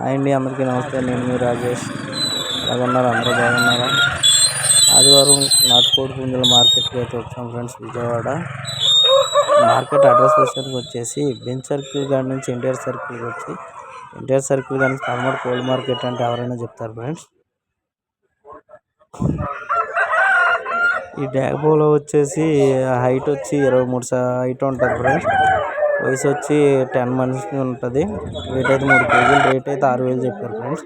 Hi అండి అందరికీ నమస్తే. నేను మీ రాజేష్. ఎలా ఉన్నారు? అందరూ బాగున్నారా? ఆదివారం నాటుకోడి పుంజుల మార్కెట్కి అయితే వచ్చాం ఫ్రెండ్స్ విజయవాడ. మార్కెట్ అడ్రస్ విషయానికి వచ్చేసి బెంచ్ సర్కిల్ కాడి నుంచి ఎన్టీఆర్ సర్కిల్ వచ్చి ఎన్టీఆర్ సర్కిల్ కానీ పదమూడు కోల్డ్ మార్కెట్ అంటే ఎవరైనా చెప్తారు ఫ్రెండ్స్? ఈ డ్యాగోలో వచ్చేసి హైట్ వచ్చి ఇరవై మూడు హైట్ ఉంటుంది ఫ్రెండ్స్. వయసు వచ్చి టెన్ మంత్స్ ఉంటుంది. వెయిట్ అయితే మూడు కేజీలు రేట్ అయితే ఆరు వేలు చెప్పారు ఫ్రెండ్స్.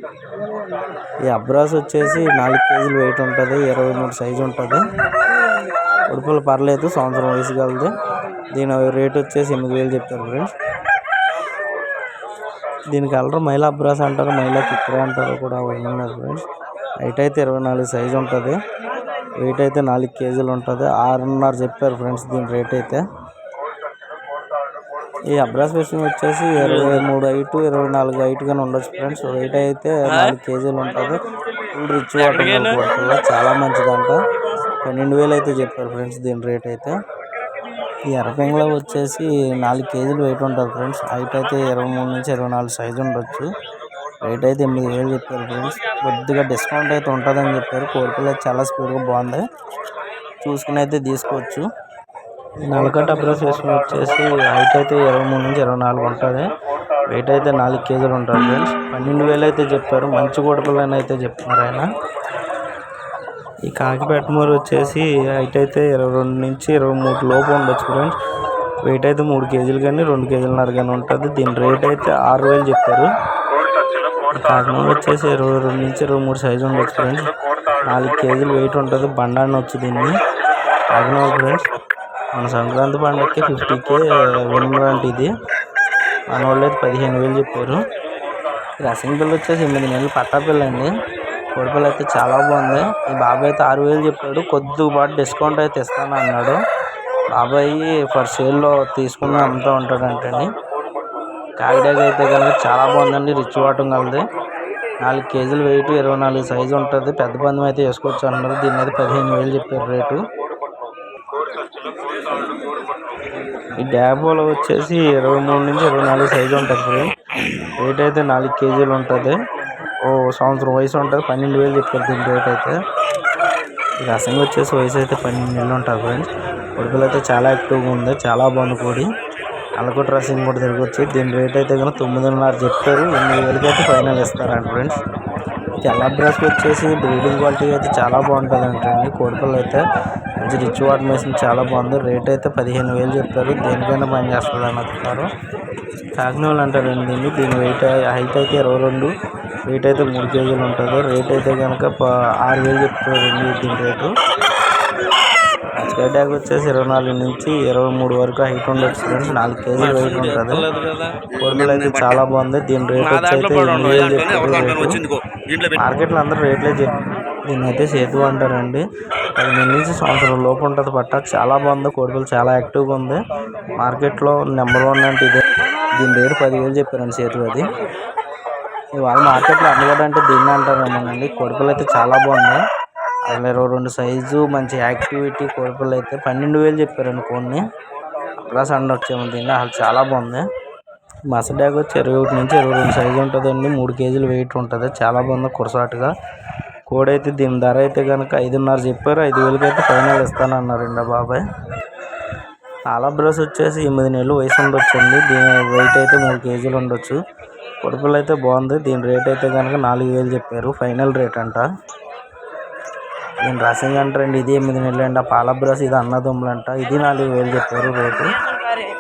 ఈ అబ్రాస్ వచ్చేసి నాలుగు కేజీలు వెయిట్ ఉంటుంది ఇరవై మూడు సైజు ఉంటుంది. ఉడుపులు పర్లేదు సంవత్సరం వయసు కలదు దీని రేట్ వచ్చేసి ఎనిమిది వేలు చెప్పారు ఫ్రెండ్స్. దీని కలర్ మైలా అబ్రాస్ అంటారు మైలా కిక్కరే అంటారు కూడా ఉన్నారు ఫ్రెండ్స్. హైట్ అయితే ఇరవై నాలుగు సైజు ఉంటుంది. వెయిట్ అయితే నాలుగు కేజీలు ఉంటుంది. ఆరున్నర చెప్పారు ఫ్రెండ్స్ దీని రేట్ అయితే. ఈ అబ్రాస్ విషయం వచ్చేసి ఇరవై మూడు హైట్ ఇరవై నాలుగు హైట్ గానే ఉండొచ్చు ఫ్రెండ్స్. వెయిట్ అయితే నాలుగు కేజీలు ఉంటుంది. ఫుల్ రిచ్ వాటర్ చాలా మంచిదంట. పన్నెండు వేలు అయితే చెప్పారు ఫ్రెండ్స్ దీని రేట్ అయితే. ఈ ఎర్రపెంగలో వచ్చేసి నాలుగు కేజీలు వెయిట్ ఉంటుంది ఫ్రెండ్స్. హైట్ అయితే ఇరవై మూడు నుంచి ఇరవై నాలుగు సైజు ఉండొచ్చు. రేట్ అయితే ఎనిమిది వేలు చెప్పారు ఫ్రెండ్స్. కొద్దిగా డిస్కౌంట్ అయితే ఉంటుందని చెప్పారు. కోరికలు అయితే చాలా స్పీడ్గా బాగుంది. చూసుకుని అయితే తీసుకోవచ్చు. నలకట్ట బ్రష్ వచ్చేసి హైట్ అయితే ఇరవై మూడు నుంచి ఇరవై నాలుగు ఉంటుంది. వెయిట్ అయితే నాలుగు కేజీలు ఉంటుంది ఫ్రెండ్స్. పన్నెండు వేలు అయితే చెప్పారు. మంచి గొడపలని అయితే చెప్తున్నారు ఆయన. ఈ కాకిపేట మూరు వచ్చేసి హైట్ అయితే ఇరవై రెండు నుంచి ఇరవై మూడు లోపు ఉండొచ్చు ఫ్రెండ్స్. వెయిట్ అయితే మూడు కేజీలు కానీ రెండు కేజీలన్నర కానీ ఉంటుంది. దీని రేట్ అయితే ఆరు వేలు చెప్పారు. కాకినాడ వచ్చేసి ఇరవై రెండు నుంచి ఇరవై మూడు సైజు ఉండొచ్చు ఫ్రెండ్స్. నాలుగు కేజీలు వెయిట్ ఉంటుంది. బండాన్ని వచ్చి దీన్ని. కాకినాడ ఫ్రెండ్స్. మన సంక్రాంతి పండగకి ఫిఫ్టీకే విన్నర్ ఇది మన వాళ్ళు అయితే పదిహేను వేలు చెప్పారు. రసం పిల్ల వచ్చేసి ఎనిమిది నెలలు పట్టా పిల్ల అండి. కోడిపిల్ల అయితే చాలా బాగుంది. ఈ బాబాయ్ అయితే ఆరు వేలు చెప్పాడు. కొద్దిపాటు డిస్కౌంట్ అయితే ఇస్తాను అన్నాడు. బాబాయ్ ఫర్ సేల్లో తీసుకుని అమ్ముతూ ఉంటాడంటండి కాకిడాగ్ అయితే కనుక చాలా బాగుందండి. రిచ్ వాటం కలది. నాలుగు కేజీలు వెయిట్ ఇరవై నాలుగు సైజు ఉంటుంది. పెద్ద పందెం అయితే వేసుకోవచ్చు అన్నారు. దీని అయితే పదిహేను వేలు చెప్పారు రేటు. ఈ డాబోలో వచ్చేసి ఇరవై మూడు నుంచి ఇరవై నాలుగు సైజు ఉంటుంది రేట్ అయితే నాలుగు కేజీలు ఉంటుంది. ఓ సంవత్సరం వయసు ఉంటుంది పన్నెండు వేలు చెప్పారు దీని రేట్ అయితే. ఈ రసం వచ్చేసి వయసు అయితే పన్నెండు నెలలు ఉంటుంది ఫ్రెండ్స్ కొడుకులు అయితే చాలా యాక్టివ్గా ఉంది చాలా బాగుంది కోడి అలకొట్టు రసింగ్ కూడా తిరగొచ్చు దీని రేట్ అయితే కనుక తొమ్మిదిన్నర చెప్పారు ఎనిమిది వేలకి అయితే ఫైనల్ ఇస్తారంట ఫ్రెండ్స్. తెల్ల బ్రష్కి వచ్చేసి బ్రీడింగ్ క్వాలిటీ అయితే చాలా బాగుంటుంది అంటండి కోడిపిల్ల అయితే మంచి రిచ్ వాటర్ మేషన్ చాలా బాగుంది. రేట్ అయితే పదిహేను వేలు చెప్పారు. దేనికైనా పని చేస్తుంది అని అంటున్నారు కాకినాడ అంటారండి దీన్ని దీని వెయిట్ హైట్ అయితే ఇరవై రెండు వెయిట్ అయితే మూడు కేజీలు ఉంటుంది. రేట్ అయితే కనుక ఆరు వేలు చెప్తారండి దీని రేటు. స్కై వచ్చేసి ఇరవై నాలుగు నుంచి ఇరవై మూడు వరకు హైట్ ఉండొచ్చు ఫ్రెండ్స్. నాలుగు కేజీలు వెయిట్ ఉంటుంది. కోడిపిల్ల అయితే చాలా బాగుంది. దీని రేట్ వచ్చి చెప్పారు మార్కెట్లో అందరూ రేట్లే చెప్పి దీన్ని అయితే సేతు అంటారండి. పదిహేను నుంచి సంవత్సరం లోపు ఉంటుంది పట్ట. చాలా బాగుంది. కోడిపిల్ల చాలా యాక్టివ్గా ఉంది. మార్కెట్లో నెంబర్ వన్ అంటే ఇదే. దీని రేటు పదివేలు చెప్పారండి సేతు అది. ఇవాళ మార్కెట్లో అందుబాటు అంటే దీన్ని అంటారేమోనండి. కోడిపిల్ల అయితే చాలా బాగుంది. అసలు ఇరవై రెండు సైజు మంచి యాక్టివిటీ కోడిపిల్ల అయితే పన్నెండు వేలు చెప్పారండి కొన్ని ప్లస్ అండ్ వచ్చేమో దీన్ని అసలు చాలా బాగుంది. మసడాగ్ వచ్చి ఇరవై ఒకటి నుంచి ఇరవై రెండు సైజు ఉంటుందండి. మూడు కేజీలు వెయిట్ ఉంటుంది. చాలా బాగుంది కురసాటుగా. కోడి అయితే దీని ధర అయితే కనుక ఐదున్నర చెప్పారు. ఐదు వేలకి అయితే ఫైనల్ ఇస్తానన్నారండి బాబాయ్. చాలా బ్రష్ వచ్చేసి ఎనిమిది నెలలు వయసు ఉండొచ్చండి. దీని వెయిట్ అయితే మూడు కేజీలు ఉండొచ్చు. కొడుకులు అయితే బాగుంది. దీని రేట్ అయితే కనుక నాలుగు వేలు చెప్పారు. ఫైనల్ రేట్ అంట. దీని రసింగ్ అంటారండి ఇది ఎనిమిది నెలలు అంట పాల బ్రష్ ఇది అన్నదమ్ములు అంట ఇది నాలుగు వేలు చెప్పారు రేటు.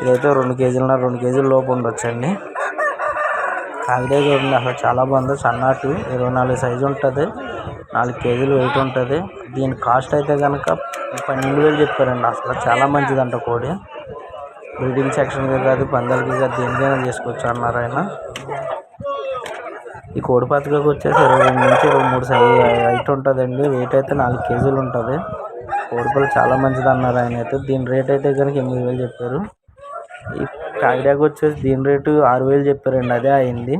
ఇదైతే రెండు కేజీలన్నర రెండు కేజీల లోపు ఉండొచ్చండి. కాగితే చూడండి అసలు చాలా బాగుంది సన్నాటి ఇరవై నాలుగు సైజు ఉంటుంది నాలుగు కేజీలు వెయిట్ ఉంటుంది. దీని కాస్ట్ అయితే కనుక పన్నెండు వేలు చెప్పారండి అసలు చాలా మంచిదంట కోడి. బ్రీడింగ్ సెక్షన్కి కాదు పందాలకి కాదు దేనికైనా చేసుకోవచ్చు అన్నారు ఆయన. ఈ కోడి పతకకు వచ్చేసి ఇరవై రెండు నుంచి ఇరవై మూడు సైజు హైట్ ఉంటుందండి. వెయిట్ అయితే నాలుగు కేజీలు ఉంటుంది. కోడిపల్లి చాలా మంచిది అన్నారు ఆయన అయితే. దీని రేట్ అయితే కనుక ఎనిమిది వేలు చెప్పారు. ఈ కాకిడాకు వచ్చేసి దీని రేటు ఆరు వేలు చెప్పారండి. అదే అయింది.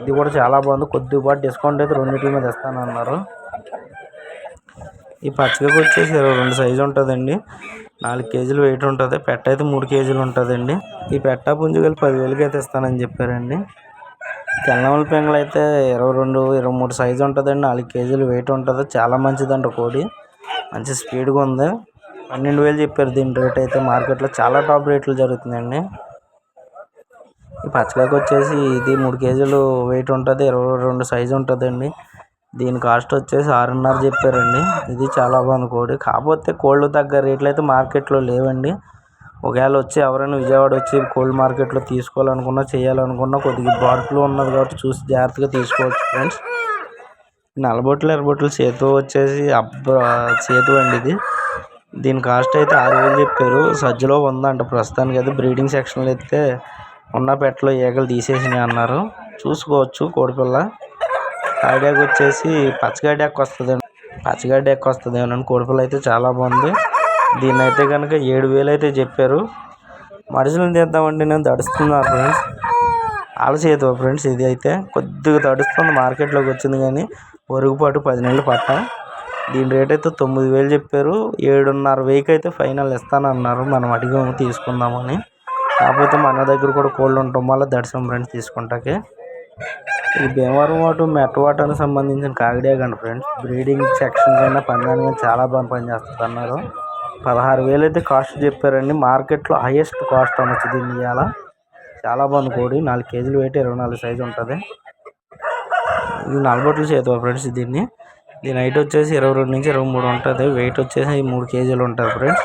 ఇది కూడా చాలా బాగుంది. కొద్దిపాటు డిస్కౌంట్ అయితే రెండింటి మీద ఇస్తానన్నారు. ఈ పచ్చకకు వచ్చేసి ఇరవై రెండు సైజు ఉంటుందండి. నాలుగు కేజీలు వెయిట్ ఉంటుంది. పెట్ట అయితే మూడు కేజీలు ఉంటుందండి. ఈ పెట్ట పుంజు పదివేలకి అయితే ఇస్తానని చెప్పారండి. తెల్లమల పెంగలు అయితే ఇరవై రెండు ఇరవై మూడు సైజు ఉంటుందండి. నాలుగు కేజీలు వెయిట్ ఉంటుంది. చాలా మంచిదండి కోడి. మంచి స్పీడ్గా ఉంది. పన్నెండు వేలు చెప్పారు. దీని రేట్ అయితే మార్కెట్లో చాలా టాప్ రేట్లు జరుగుతుందండి. ఈ పచ్చకాయకి వచ్చేసి ఇది మూడు కేజీలు వెయిట్ ఉంటుంది. ఇరవై రెండు సైజు ఉంటుందండి. దీని కాస్ట్ వచ్చేసి ఆరున్నర చెప్పారండి. ఇది చాలా బాగుంది కోడి. కాకపోతే కోళ్ళు తగ్గ రేట్లు అయితే మార్కెట్లో లేవండి. ఒకవేళ వచ్చి ఎవరైనా విజయవాడ వచ్చి కోల్డ్ మార్కెట్లో తీసుకోవాలనుకున్నా చేయాలనుకున్నా కొద్దిగా బాటిల్లో ఉన్నది కాబట్టి చూసి జాగ్రత్తగా తీసుకోవచ్చు ఫ్రెండ్స్. నలబొట్లు ఎర్రబొట్లు సేతు వచ్చేసి అబ్బ సేతు అండి ఇది. దీని కాస్ట్ అయితే ఆరు వేలు చెప్పారు. సజ్జలో ఉందంట ప్రస్తుతానికి అయితే. బ్రీడింగ్ సెక్షన్లో అయితే ఉన్న పెట్టలో ఈగలు తీసేసినాయి అన్నారు. చూసుకోవచ్చు కోడిపిల్ల. తాడేకి వచ్చేసి పచ్చగడ్డి ఎక్క వస్తుంది పచ్చగడ్డి ఎక్కువ వస్తుంది ఏమన్నా కోడిపిల్ల అయితే చాలా బాగుంది. దీని అయితే కనుక ఏడు వేలు అయితే చెప్పారు. మనుషులను తీద్దామంటే నేను తడుస్తున్నారు ఫ్రెండ్స్. ఆలసేతు ఫ్రెండ్స్ ఇది అయితే. కొద్దిగా తడుస్తుంది. మార్కెట్లోకి వచ్చింది కానీ ఒరుగుపాటు పది నెలలు పట్ట. దీని రేట్ అయితే తొమ్మిది వేలు చెప్పారు. ఏడున్నర వెయ్యికి అయితే ఫైనల్ ఇస్తానన్నారు. మనం అడిగాము తీసుకుందామని. కాకపోతే మన దగ్గర కూడా కోళ్ళు ఉండటం వల్ల దర్శనం ఫ్రెండ్స్ తీసుకుంటాకే. ఈ భీమవరం వాటు మెట్టవాటానికి సంబంధించిన కాకిడే కండి ఫ్రెండ్స్. బ్రీడింగ్ సెక్షన్ కన్నా పందానికి చాలా బాగా పనిచేస్తుంది అన్నారు పదహారు వేలు అయితే కాస్ట్ చెప్పారండి. మార్కెట్లో హైయెస్ట్ కాస్ట్ అనొచ్చు దీన్ని ఇవాళ. చాలా బాగుంది కోడి. నాలుగు కేజీలు వెయిట్ ఇరవై నాలుగు సైజు ఉంటుంది. ఇది నలబొట్లు చేతువ ఫ్రెండ్స్ దీన్ని? దీని హైట్ వచ్చేసి ఇరవై రెండు నుంచి ఇరవై మూడు ఉంటుంది. వెయిట్ వచ్చేసి మూడు కేజీలు ఉంటుంది ఫ్రెండ్స్.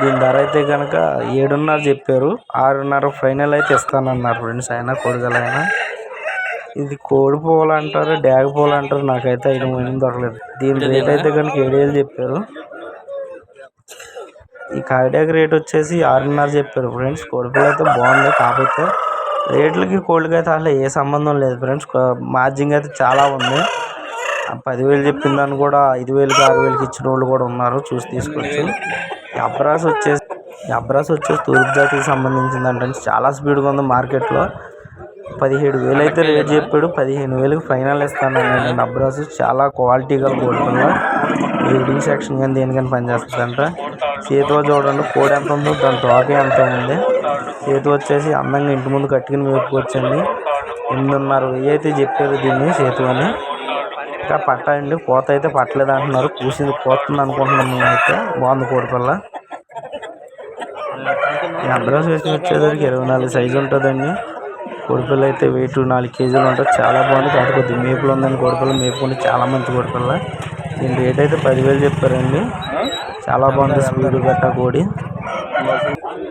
దీని ధర అయితే కనుక ఏడున్నర చెప్పారు. ఆరున్నర ఫైనల్ అయితే ఇస్తానన్నారు ఫ్రెండ్స్ అయినా కొడుగలైనా. ఇది కోడి పూలు అంటారు డ్యాగ పూలు అంటారు. నాకైతే ఐదు ఏం దొరకలేదు. దీని రేట్ అయితే కనుక ఏడు వేలు చెప్పారు. ఈ కార్డియాక్ రేట్ వచ్చేసి ఆరున్నర చెప్పారు ఫ్రెండ్స్ కోడిపిల్ల అయితే బాగుంది. కాకపోతే రేట్లకి కోళ్ళకి అయితే అసలు ఏ సంబంధం లేదు ఫ్రెండ్స్ మార్జింగ్ అయితే చాలా ఉంది. పదివేలు చెప్పిన దాన్ని కూడా ఐదు వేలకి ఆరు వేలకి ఇచ్చిన వాళ్ళు కూడా ఉన్నారు. చూసి తీసుకోవచ్చు. అబ్రాస్ వచ్చేసి అబ్రాస్ వచ్చేసి తూర్పు జాతికి సంబంధించింది అంటే చాలా స్పీడ్గా ఉంది మార్కెట్లో పదిహేడు వేలు అయితే రేట్ చెప్పాడు. పదిహేను వేలకు ఫైనల్ ఇస్తాను. నేను అబ్రాస్ చాలా క్వాలిటీగా కోల్పోయినా బ్రీడింగ్ సెక్షన్ కానీ దేనికని పనిచేస్తుందంట చేతిలో చూడండి కోడి ఎంత ఉందో దాని తోక ఎంత ఉంది. చేతి వచ్చేసి అందంగా ఇంటి ముందు కట్టుకుని మేపుకొచ్చండి. ఎనిమిదిన్నర వెయ్యి అయితే చెప్పారు దీన్ని చేతు అని ఇంకా పట్టండి కోత అయితే పట్టలేదు అంటున్నారు. కూసింది పోతుంది అనుకుంటున్నాం మేమైతే. బాగుంది కోడిపిల్ల అడ్రస్ వేసి వచ్చేసరికి ఇరవై నాలుగు సైజు ఉంటుందండి. కోడిపిల్ల అయితే వెయిట్ నాలుగు కేజీలు ఉంటుంది చాలా బాగుంది. కాకపోతే కొద్దిగా మేపులు ఉందండి కోడిపిల్ల మేపుకుంటే చాలా మంచి కోడిపిల్ల దీని రేట్ అయితే పదివేలు చెప్పారండి. చాలా బాగుంది. స్పీడ్ గట్ట కోడి.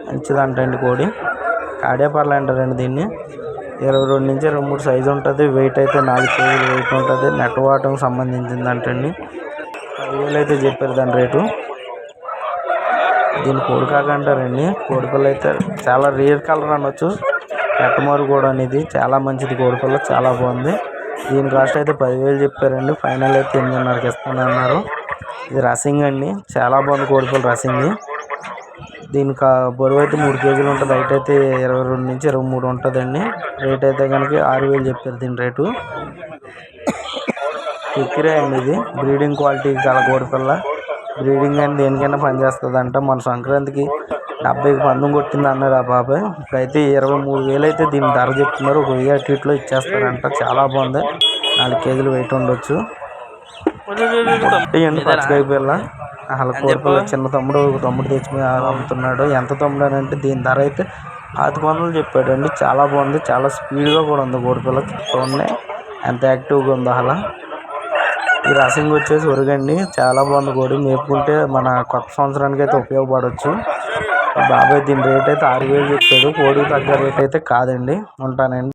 మంచిదంటండి కోడి. కాడేపర్లు అంటారండి దీన్ని. ఇరవై రెండు నుంచి ఇరవై మూడు సైజు ఉంటుంది. వెయిట్ అయితే నాలుగు కేజీలు వెయిట్ ఉంటుంది. నెట్ వాటం సంబంధించింది అంటండి పదివేలు అయితే చెప్పారు దాని రేటు దీన్ని కోడికాక అంటారండి. కోడిపిల్ల అయితే చాలా రేర్ కలర్ అనొచ్చు. పెట్టమారు కూడా అనేది చాలా మంచిది. కోడిపిల్ల చాలా బాగుంది. దీని కాస్ట్ అయితే పదివేలు చెప్పారండి. ఫైనల్ అయితే ఎనిమిదిన్నరకి ఇస్తానన్నారు. ఇది రసింగ్ అండి. చాలా బాగుంది కోడిపిల్ల రసింగ్. దీనికి బరువు అయితే మూడు కేజీలు ఉంటుంది. హైట్ అయితే ఇరవై రెండు నుంచి ఇరవై మూడు ఉంటుందండి. రేట్ అయితే కనుక ఆరు వేలు చెప్పారు దీని రేటు. ఎక్కిరే అండి ఇది. బ్రీడింగ్ క్వాలిటీ గల కోడిపిల్ల బ్రీడింగ్ అని దేనికైనా పనిచేస్తుంది అంట మన సంక్రాంతికి డెబ్బైకి పందం కొట్టింది అన్నారు ఆ బాబాయ్ ఇప్పుడైతే ఇరవై మూడు వేలు అయితే దీని ధర చెప్తున్నారు. ఒక వెయ్యి అటు ఇచ్చేస్తారంట. చాలా బాగుంది. నాలుగు కేజీలు వెయిట్ ఉండొచ్చు. ఇవ్వండి పచ్చకాయ పిల్ల అసలు కోడిపిల్ల చిన్న తమ్ముడు ఒక తమ్ముడు తెచ్చి అమ్ముతున్నాడు. ఎంత తమ్ముడు అని అంటే దీని ధర అయితే పాతిక వందలు చెప్పాడండి. చాలా బాగుంది. చాలా స్పీడ్గా కూడా ఉంది కోడిపిల్ల చూడండి ఎంత యాక్టివ్గా ఉందో అలా ఈ రసింగ్ వచ్చేసి ఉరగండి చాలా బాగుంది కోడి. మేపుకుంటే మన కొత్త సంవత్సరానికి అయితే ఉపయోగపడవచ్చు బాబాయ్ దీని రేట్ అయితే ఆరు వేలు చెప్పాడు. కోడికి తగ్గ రేట్ అయితే కాదండి. ఉంటానండి.